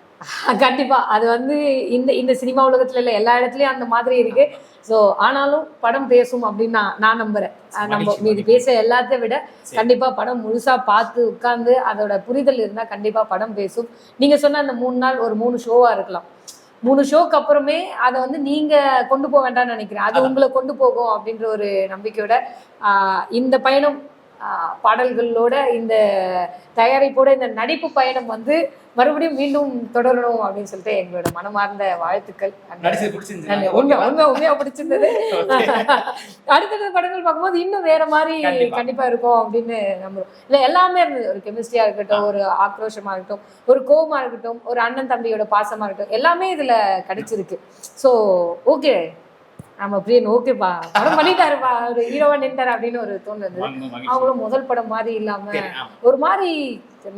கண்டிப்பா அது வந்து இந்த இந்த சினிமா உலகத்துல இல்ல எல்லா இடத்துலயும் அந்த மாதிரி இருக்கு ஸோ ஆனாலும் படம் பேசும் அப்படின்னு நான் நான் நம்புறேன் நம்ம மீது. பேச எல்லாத்த விட. கண்டிப்பா படம் முழுசா பார்த்து உட்கார்ந்து அதோட புரிதல் இருந்தா கண்டிப்பா படம் பேசும் நீங்க சொன்ன அந்த மூணு நாள் ஒரு மூணு ஷோவா இருக்கலாம் மூணு ஷோக்கு அப்புறமே அதை வந்து நீங்க கொண்டு போக வேண்டாம்னு நினைக்கிறேன் அது. உங்களை கொண்டு போகும் அப்படின்ற ஒரு நம்பிக்கையோட ஆஹ் இந்த பயணம் பாடல்களோட இந்த தயாரிப்போட இந்த நடிப்பு பயணம் வந்து மறுபடியும் மீண்டும் தொடரணும் அப்படின்னு சொல்லிட்டு எங்களோட மனமார்ந்த வாழ்த்துக்கள். உண்மை உண்மை உண்மையா பிடிச்சிருந்தது. அடுத்தடுத்த படங்கள் பார்க்கும்போது இன்னும் வேற மாதிரி கண்டிப்பா. இருக்கும் அப்படின்னு நம்புறோம். இல்ல எல்லாமே இருந்தது. ஒரு கெமிஸ்ட்ரியா இருக்கட்டும் ஒரு ஆக்ரோஷமா இருக்கட்டும் ஒரு கோவமா இருக்கட்டும் ஒரு அண்ணன் தம்பியோட பாசமா இருக்கட்டும் எல்லாமே இதுல கிடைச்சிருக்கு. ஸோ ஓகே நம்ம பிரியன் ஓகேப்பா படம் பண்ணிட்டாருப்பா ஒரு ஹீரோவா நின்றாரு அப்படின்னு ஒரு தோணுது. அவங்களும் முதல் படம் மாதிரி இல்லாம ஒரு மாதிரி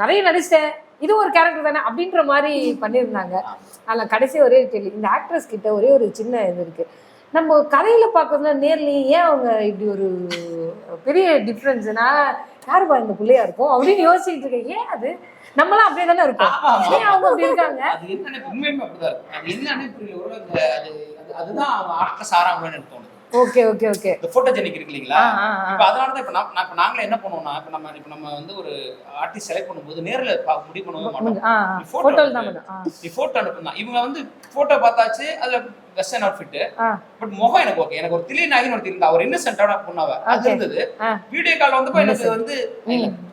நிறைய நடிச்சிட்டேன். இது ஒரு கேரக்டர் தானே அப்படின்ற மாதிரி பண்ணியிருந்தாங்க. அதில் கடைசி ஒரே கேள்வி இந்த ஆக்ட்ரஸ் கிட்ட ஒரே ஒரு சின்ன இது இருக்கு. நம்ம கதையில பார்க்கறதுல நேர்லயே ஏன் அவங்க இப்படி ஒரு பெரிய டிஃப்ரென்ஸ்னா யாருப்பா இந்த பிள்ளையா இருக்கும்? அப்படின்னு யோசிச்சுட்டு இருக்கேன். ஏன் அது? நம்மளாம் அப்படியே தானே இருக்கோம். ஏன் அவங்க அப்படி இருக்காங்க? அதுதான் ஆக்க சாராங்கன்னு எனக்கு தோணுது. Okay okay okay. இந்த போட்டோஜெனிக் இருக்கு இல்லைங்களா. இப்ப அதனால தான் இப்ப நான் இப்ப நாங்களே என்ன பண்ணுவோம்னா இப்ப நம்ம இப்ப நம்ம வந்து ஒரு ஆர்டிஸ்ட் செலக்ட் பண்ணும்போது நேர்ல முடிவு பண்ணவே மாட்டோம். ஃபோட்டோவில் தான் நீ அனுப்புனா இவங்க வந்து போட்டோ பார்த்தாச்சு அதுல வெஸ்டர்ன் அவுட்ஃபிட். பட் முகம் எனக்கு ஓகே எனக்கு ஒரு திலி நாயகன் ஒருத்தர் இருந்தா அவர் இன்னசென்ட்டான பொண்ணாவ அது. இருந்தது. வீடியோ கால் வந்தப்போ எனக்கு. வந்து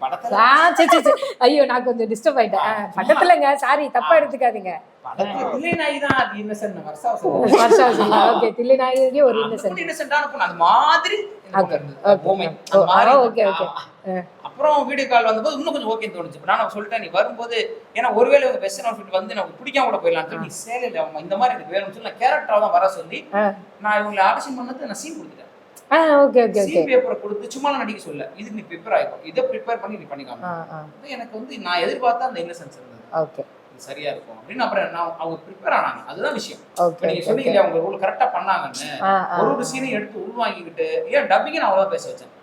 படத்துல. ஐயோ நான் கொஞ்சம் டிஸ்டர்ப் ஆயிட்டேன். ஆ, பக்கத்துலங்க. சாரி தப்பா எடுத்துக்காதீங்க. ஒரு மாதிரி அப்புறம் வீடியோ கால் வந்தபோது இன்னும் கொஞ்சம் ஓகே தோணுச்சு. நான் சொல்லிட்டேன் நீ வரும்போது ஏன்னா ஒருவேளை உங்க வெஸ்டர்ன் அவுட்ஃபிட் வந்து எனக்கு பிடிக்காம கூட போயிடலாம். நீ சேலையில அவங்க இந்த மாதிரி எனக்கு வேணும்னு சொல்லி நான் கேரக்டரா தான் வர சொல்லி. நான் இவங்களை ஆடிஷன் பண்ணது நான் சீன் கொடுத்துட்டேன். Okay okay okay. பேப்பரை கொடுத்து சும்மா நடிக்க சொல்ல இதுக்கு நீ ப்ரிப்பேர் ஆயிடும் இதை ப்ரிப்பேர் பண்ணி நீ ஆ எனக்கு வந்து நான் எதிர்பார்த்த அந்த இன்னசென்ஸ் இருந்தது. ஓகே. இது சரியா இருக்கும். அப்படின்னு அப்புறம் நான் அவங்க ப்ரிப்பேர் ஆனாங்க. அதுதான் விஷயம். நீங்க சொன்னீங்க அவங்க ரோல் கரெக்டா பண்ணாங்கன்னு. ஒரு ஒரு சீனையும் எடுத்து உள்வாங்கிக்கிட்டு ஏன் டப்பிங்க நான் அவ்வளவு பேச வச்சேன்?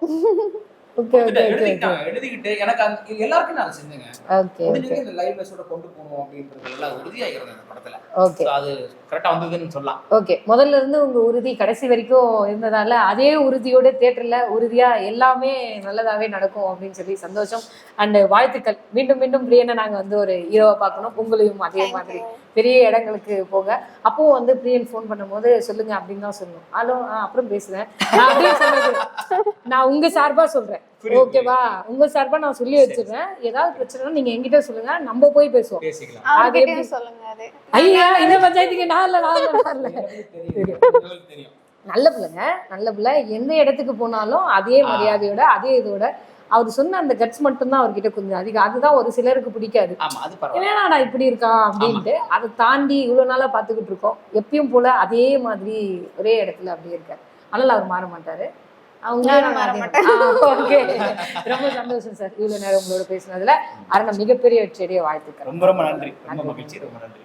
எழுதிக்கிட்டு எனக்கு அந்த எல்லாருக்கும் நான் செஞ்சேங்க. முடிஞ்சது இந்த லைவ் பேஸோட கொண்டு போகணும் அப்படின்றது எல்லாம் உறுதியாகிறது இந்த படத்துல. ஓகே So அது கரெக்டா வந்ததுன்னு சொல்லலாம். ஓகே முதல்ல இருந்து உங்க உறுதி கடைசி வரைக்கும் இருந்ததால அதே உறுதியோட தேட்டர்ல உறுதியா எல்லாமே நல்லதாவே நடக்கும் அப்படின்னு சொல்லி சந்தோஷம். அண்ட் வாழ்த்துக்கள். மீண்டும் மீண்டும் பிரியனை நாங்க வந்து ஒரு ஹீரோவா பார்க்கணும். உங்களையும் அதே மாதிரி. பெரிய இடங்களுக்கு போக அப்பவும் வந்து பிரியன் ஃபோன் பண்ணும்போது சொல்லுங்க அப்படின்னு தான் சொல்லணும் ஹலோ அப்புறம் பேசுறேன். நான் அப்படியே சொன்னது நான் உங்க சார்பா சொல்றேன். ஓகேவா உங்க சார்பா நான் சொல்லி வச்சிருக்கேன் ஏதாவது பிரச்சனை நீங்க என்கிட்ட சொல்லுங்க. நம்ம போய் பேசுவோம். பேசிக்கலாம். சொல்லுங்க ஐயா இந்த பஞ்சாயத்துக்கு? நான் இல்ல நான் இல்ல நான் நல்ல பிள்ளைங்க நல்ல பிள்ளை. எந்த இடத்துக்கு போனாலும் அதே மரியாதையோட அதே இதோட. அவர் சொன்ன அந்த கட்ஸ் மட்டும்தான் அவர்கிட்ட கொஞ்சம் அதிகம். அதுதான் ஒரு சிலருக்கு பிடிக்காது. ஆமா அது பரவாயில்ல. என்னடா இப்படி இருக்கான் அப்படின்ட்டு. அதை தாண்டி இவ்வளவு நாளா பாத்துக்கிட்டு இருக்கோம். எப்பயும் போல அதே மாதிரி ஒரே இடத்துல அப்படியே இருக்காரு. அதனால அவர் மாற மாட்டாரு. அவங்க ரொம்ப சந்தோஷம் சார். இவ்வளவு நேரம் உங்களோட பேசினதுல. அரண மிகப்பெரிய வெற்றியடைய வாழ்த்துக்கள். ரொம்ப ரொம்ப நன்றி. ரொம்ப மகிழ்ச்சி. ரொம்ப நன்றி.